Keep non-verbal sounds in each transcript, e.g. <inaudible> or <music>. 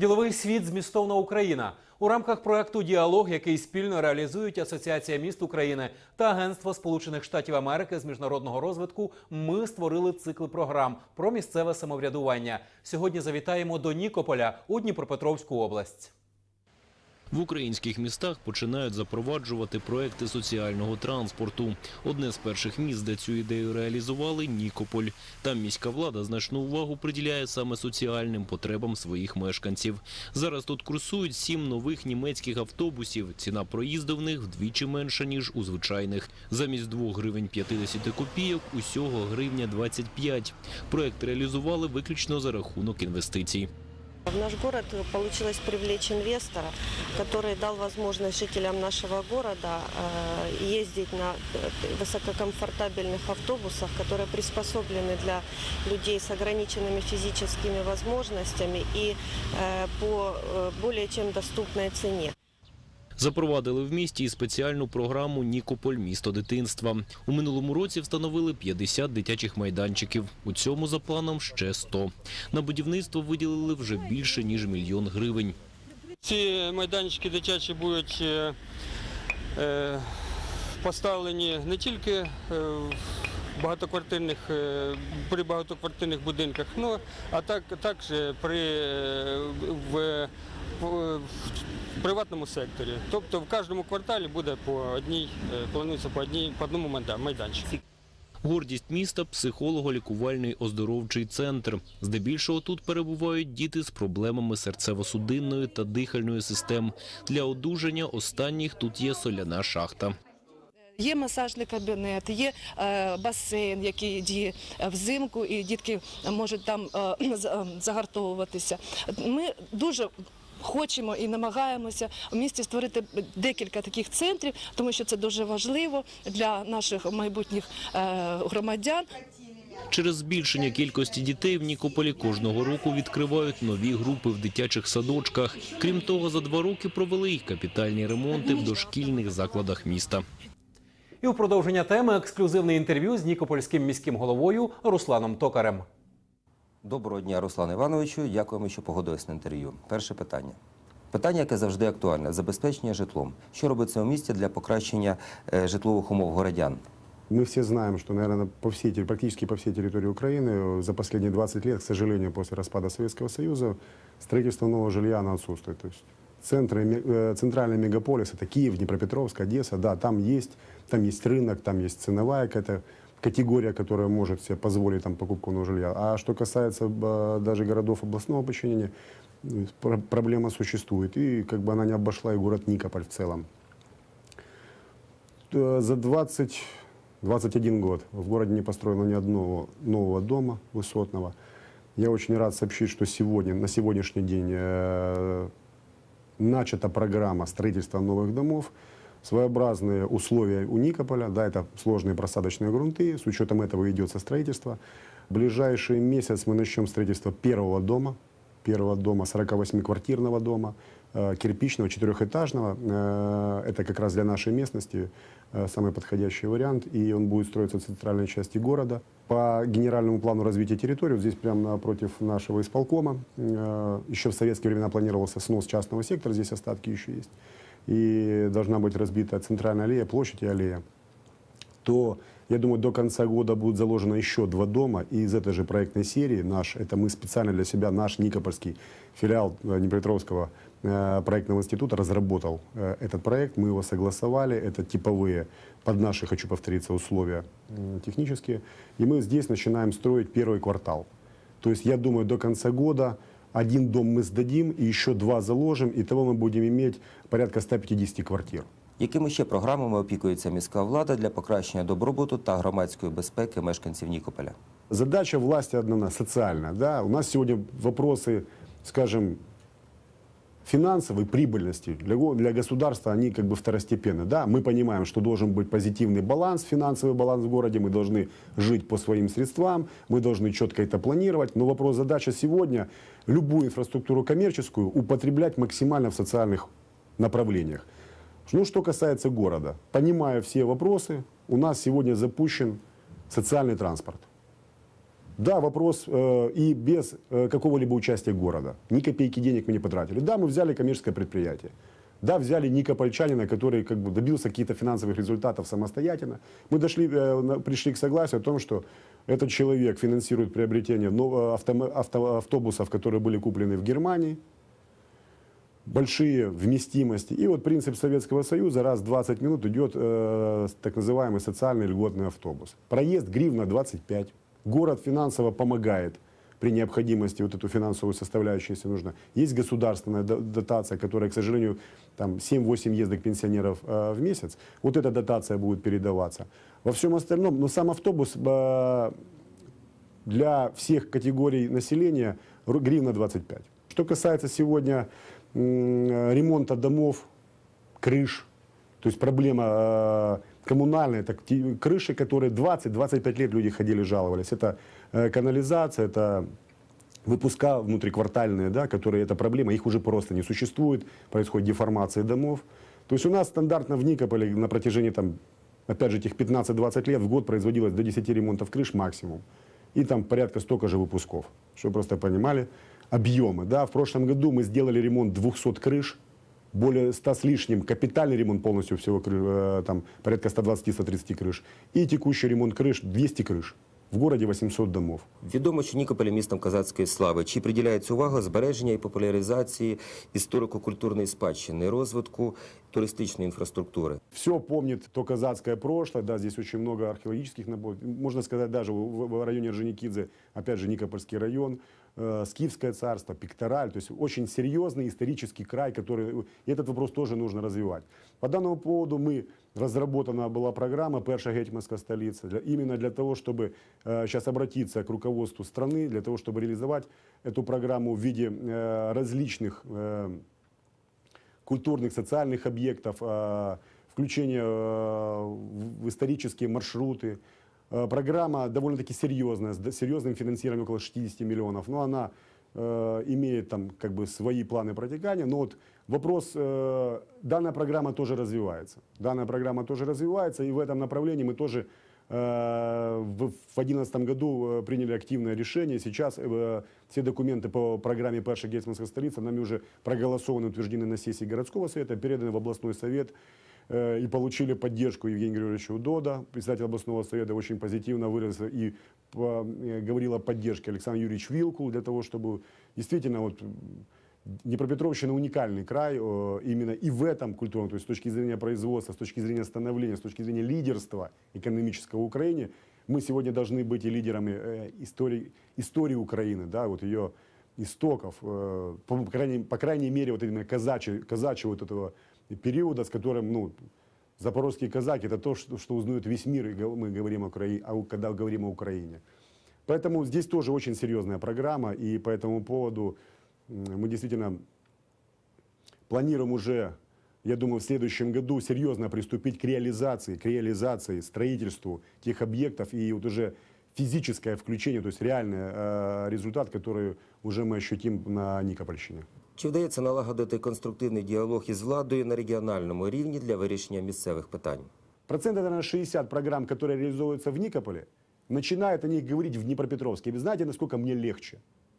Діловий світ змістовна Україна у рамках проекту Діалог, який спільно реалізують Асоціація міст України та Агентство Сполучених Штатів Америки з міжнародного розвитку. Ми створили цикл програм про місцеве самоврядування. Сьогодні завітаємо до Нікополя у Дніпропетровську область. В українських містах починають запроваджувати проекти соціального транспорту. Одне з перших міст, де цю ідею реалізували – Нікополь. Там міська влада значну увагу приділяє саме соціальним потребам своїх мешканців. Зараз тут курсують сім нових німецьких автобусів. Ціна проїзду в них вдвічі менша, ніж у звичайних. Замість 2 гривень 50 копійок – усього гривня 25. Проект реалізували виключно за рахунок інвестицій. В наш город получилось привлечь инвестора, который дал возможность жителям нашего города э, ездить на э, высококомфортабельных автобусах, которые приспособлены для людей с ограниченными физическими возможностями и э, по более чем доступной цене. Запровадили в місті і спеціальну програму Нікополь місто дитинства. У минулому році встановили 50 дитячих майданчиків. У цьому за планом ще 100. На будівництво виділили вже більше ніж мільйон гривень. Ці майданчики дитячі будуть е, е, поставлені не тільки е, в багатоквартирних, е, при багатоквартирних будинках, ну, а так, також при, е, в, в, приватному секторі. Тобто в кожному кварталі буде по одній, е, планується по, одній, по одному майда- майданчику. Гордість міста – психолого-лікувальний оздоровчий центр. Здебільшого тут перебувають діти з проблемами серцево-судинної та дихальної систем. Для одужання останніх тут є соляна шахта. Є масажний кабінет, є е, басейн, який діє взимку, і дітки можуть там е, <clears throat> за- е, загартовуватися. Ми дуже хочемо і намагаємося в місті створити декілька таких центрів, тому що це дуже важливо для наших майбутніх е, громадян. Через збільшення кількості дітей в Нікополі кожного року відкривають нові групи в дитячих садочках. Крім того, за два роки провели й капітальні ремонти в дошкільних закладах міста. І у продовження теми ексклюзивне інтерв'ю з Нікопольським міським головою Русланом Токарем. Доброго дня, Руслан Івановичу. Дякуємо, що погодились на інтерв'ю. Перше питання. Питання, яке завжди актуальне забезпечення житлом. Що робиться у місті для покращення е, житлових умов городян? Мы все знаем, что, наверное, по всей, терри- практически по всей территории Украины за последние 20 лет, к сожалению, после распада Советского Союза, строительство нового жилья оно отсутствует. То есть центры, ме- э, центральные мегаполисы, это Киев, Днепропетровск, Одесса, да, там есть, Там есть рынок, там есть ценовая какая-то категория, которая может себе позволить там, покупку нового жилья. А что касается э, даже городов областного подчинения, ну, пр- проблема существует. И как бы она не обошла и город Никополь в целом. Э, За 20, 21 год в городе не построено ни одного нового дома высотного. Я очень рад сообщить, что сегодня, на сегодняшний день э, начата программа строительства новых домов. Своеобразные условия у Никополя, да, это сложные просадочные грунты, с учетом этого идется строительство. В ближайший месяц мы начнем строительство первого дома, первого дома, 48-квартирного дома, э, кирпичного, четырехэтажного. Э, Это как раз для нашей местности э, самый подходящий вариант, и он будет строиться в центральной части города. По генеральному плану развития территории, вот здесь прямо напротив нашего исполкома, еще в советские времена планировался снос частного сектора, здесь остатки еще есть, и должна быть разбита центральная аллея, площадь и аллея то, я думаю, до конца года будет заложено еще два дома. И из этой же проектной серии наш, это мы специально для себя, наш Никопольский филиал э, Днепропетровского э, проектного института разработал э, этот проект. Мы его согласовали. Это типовые, под наши, хочу повториться, условия технические. И мы здесь начинаем строить первый квартал. То есть, я думаю, до конца года один дом мы сдадим, и еще два заложим. И того мы будем иметь порядка 150 квартир. Якими ще програмами опікується міська влада для покращення добробуту та громадської безпеки мешканців Нікополя? Задача власти одна, социальная. Да? У нас сегодня вопросы, скажем, финансовой прибыльности для, для государства, они как бы второстепенны. Да? Мы понимаем, что должен быть позитивный баланс, финансовый баланс в городе, мы должны жить по своим средствам, мы должны четко это планировать. Но вопрос, задача сегодня любую инфраструктуру коммерческую употреблять максимально в социальных направлениях. Ну, что касается города, понимая все вопросы, у нас сегодня запущен социальный транспорт. Да, вопрос э, и без э, какого-либо участия города. Ни копейки денег мы не потратили. Да, мы взяли коммерческое предприятие. Да, взяли никопольчанина, который как бы добился каких-то финансовых результатов самостоятельно. Мы дошли, э, пришли к согласию о том, что этот человек финансирует приобретение нов- автомо- авто- автобусов, которые были куплены в Германии, большие вместимости. И вот принцип Советского Союза, раз в 20 минут идет э, так называемый социальный льготный автобус. Проезд гривна 25. Город финансово помогает при необходимости вот эту финансовую составляющую, если нужно. Есть государственная до- дотация, которая, к сожалению, там 7-8 ездок пенсионеров э, в месяц. Вот эта дотация будет передаваться. Во всем остальном, но сам автобус э, для всех категорий населения гривна 25. Что касается сегодня м, ремонта домов, крыш, то есть проблема коммунальная, так, крыши, которые 20-25 лет люди ходили, жаловались. Это э, канализация, это выпуска внутриквартальные, да, которые это проблема, их уже просто не существует, происходит деформация домов. То есть у нас стандартно в Никополе на протяжении там, опять же, этих 15-20 лет в год производилось до 10 ремонтов крыш максимум. И там порядка столько же выпусков, чтобы просто понимали объемы. Да. В прошлом году мы сделали ремонт 200 крыш, более 100 с лишним, капитальный ремонт полностью всего, кры- э, там порядка 120-130 крыш. И текущий ремонт крыш 200 крыш. В городе 800 домов. Відомо, що Нікополь є містом козацької слави. Чи приділяється увага збереження і популяризації історико-культурної спадщини, розвитку туристичної інфраструктури? Все помнит то казацкое прошлое, да, здесь очень много археологических наборов. Можно сказать, даже в, в районе Орджоникидзе, опять же, Никопольский район, э, Скифское царство, Пиктораль, то есть очень серьезный исторический край, который, и этот вопрос тоже нужно развивать. По данному поводу мы, разработана была программа «Перша гетьманская столица», для- именно для того, чтобы сейчас обратиться к руководству страны, для того, чтобы реализовать эту программу в виде э, различных э, культурных, социальных объектов, э, включение э, в исторические маршруты. Э, Программа довольно-таки серьезная, с серьезным финансированием около 60 миллионов, но она э, имеет там как бы свои планы протекания. Но вот вопрос, э, данная программа тоже развивается. Данная программа тоже развивается, и в этом направлении мы тоже э, в 2011 году э, приняли активное решение. Сейчас э, все документы по программе «Перша гетьманская столица» нами уже проголосованы, утверждены на сессии городского совета, переданы в областной совет и получили поддержку Евгения Григорьевича Удода. Председатель областного совета очень позитивно выразился и э, говорил о поддержке Александр Юрьевич Вилкул для того, чтобы действительно вот Днепропетровщина уникальный край э, именно и в этом культурном, то есть с точки зрения производства, с точки зрения становления, с точки зрения лидерства экономического в Украине, мы сегодня должны быть и лидерами э, истории, истории Украины, да, вот ее истоков, э, по, крайней, по крайней мере, вот именно казачьего, казачьего вот этого периода, с которым, ну, запорожские казаки, это то, что, что узнает весь мир, и мы говорим о Украине, а когда говорим о Украине. Поэтому здесь тоже очень серьезная программа, и по этому поводу мы действительно планируем уже, я думаю, в следующем году серьезно приступить к реализации, к реализации, строительству тех объектов и вот уже физическое включение, то есть реальный э, результат, который уже мы ощутим на Никопольщине. Чи вдається налагодити конструктивний діалог із владою на регіональному рівні для вирішення місцевих питань? Процентов, наверное, 60 программ, которые реализуются в Никополе, начинают о них говорить в Днепропетровске. И вы знаете, насколько мне легче?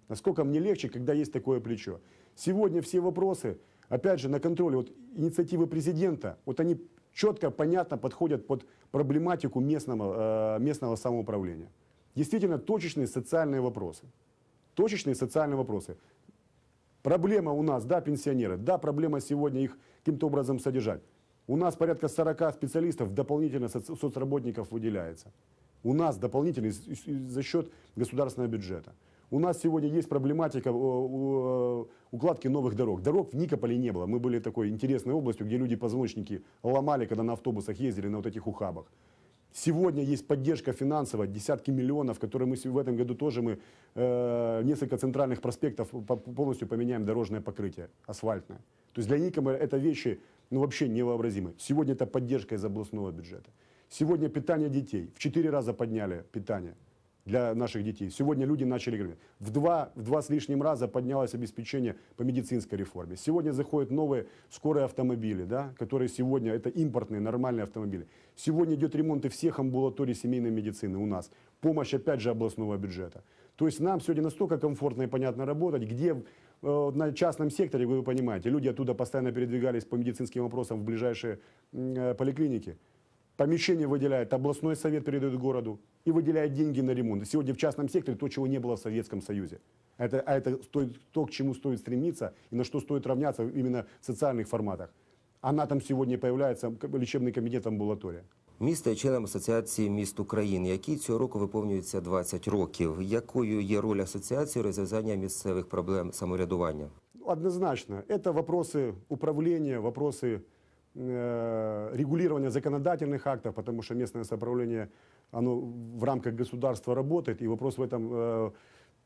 Насколько мне легче, когда есть такое плечо? Сегодня все вопросы, опять же, на контроле. Вот инициативы президента, вот они четко, понятно подходят под проблематику местного, э, местного самоуправления. Действительно, точечные социальные вопросы. Точечные социальные вопросы. Проблема у нас, да, пенсионеры, да, проблема сегодня их каким-то образом содержать. У нас порядка 40 специалистов дополнительно соц- соцработников выделяется. У нас дополнительно за счет государственного бюджета. У нас сегодня есть проблематика э, э, укладки новых дорог. Дорог в Никополе не было. Мы были такой интересной областью, где люди позвоночники ломали, когда на автобусах ездили на вот этих ухабах. Сегодня есть поддержка финансовая, десятки миллионов, которые мы в этом году тоже мы э, несколько центральных проспектов по- полностью поменяем дорожное покрытие асфальтное. То есть для Никополя это вещи ну, вообще невообразимы. Сегодня это поддержка из областного бюджета. Сегодня питание детей. В четыре раза подняли питание для наших детей. Сегодня люди начали говорить. В два, в два с лишним раза поднялось обеспечение по медицинской реформе. Сегодня заходят новые скорые автомобили, да, которые сегодня, это импортные нормальные автомобили. Сегодня идет ремонт и всех амбулаторий семейной медицины у нас. помощь опять же областного бюджета. То есть нам сегодня настолько комфортно и понятно работать, где э, на частном секторе, вы понимаете, люди оттуда постоянно передвигались по медицинским вопросам в ближайшие э, поликлиники. Помещение выделяет, областной совет передает городу и выделяет деньги на ремонт. И сегодня в частном секторе то, чего не было в Советском Союзе. Это, а это стоит, то, к чему стоит стремиться и на что стоит равняться именно в социальных форматах. Она там сегодня появляется, к- лечебный кабинет, амбулатория. Місто є членом Асоціації міст України, якій цього року виповнюється 20 років. Якою є роль асоціації у розв'язанні місцевих проблем самоврядування? Однозначно. Это вопросы управления, вопросы э, регулирования законодательных актов, потому что местное самоуправление, оно в рамках государства работает, и вопрос в этом э,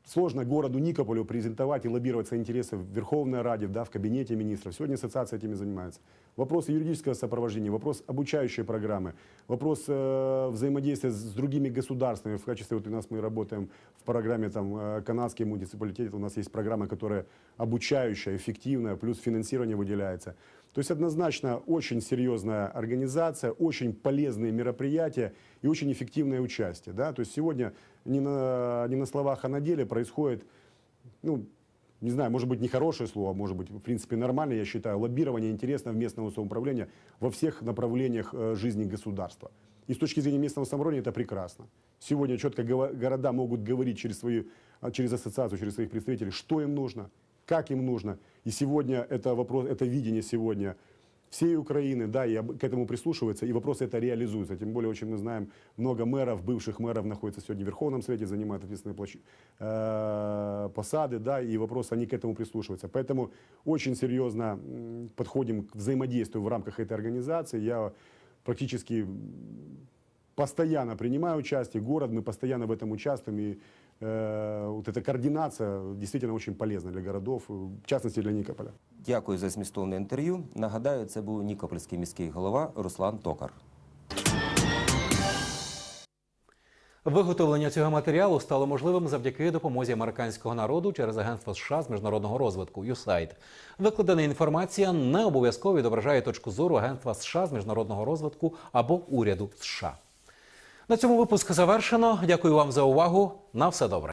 сложно городу Никополю презентовать и лоббировать свои интересы в Верховной Раде, да, в кабинете министров. Сегодня ассоциация этими занимается. Вопрос юридического сопровождения, вопрос обучающей программы, вопрос э, взаимодействия с другими государствами. В качестве, вот у нас мы работаем в программе там, э, канадский муниципалитет, у нас есть программа, которая обучающая, эффективная, плюс финансирование выделяется. То есть однозначно очень серьезная организация, очень полезные мероприятия и очень эффективное участие. Да? То есть сегодня не на, не на словах, а на деле происходит, ну, не знаю, может быть, нехорошее слово, а может быть, в принципе, нормально, я считаю, лоббирование интересного местного самоуправления во всех направлениях э, жизни государства. И с точки зрения местного самоуправления это прекрасно. Сегодня четко города могут говорить через, свою, через ассоциацию, через своих представителей, что им нужно, как им нужно. И сегодня это вопрос, это видение сегодня всей Украины, да, и к этому прислушивается, и вопросы это реализуются. Тем более, очень мы знаем, много мэров, бывших мэров находятся сегодня в Верховном Совете, занимают ответственные площ- э, посады, да, и вопросы, они к этому прислушиваются. Поэтому очень серьезно подходим к взаимодействию в рамках этой организации. Я практически постоянно принимаю участие, город, мы постоянно в этом участвуем, и вот эта координация действительно очень полезна для городов, в частности для Никополя. Дякую за змістовне інтерв'ю. Нагадаю, це був Нікопольський міський голова Руслан Токар. Виготовлення цього матеріалу стало можливим завдяки допомозі американського народу через агентство США з міжнародного розвитку USAID. Викладена інформація не обов'язково відображає точку зору агентства США з міжнародного розвитку або уряду США. На цьому випуск завершено. Дякую вам за увагу. На все добре.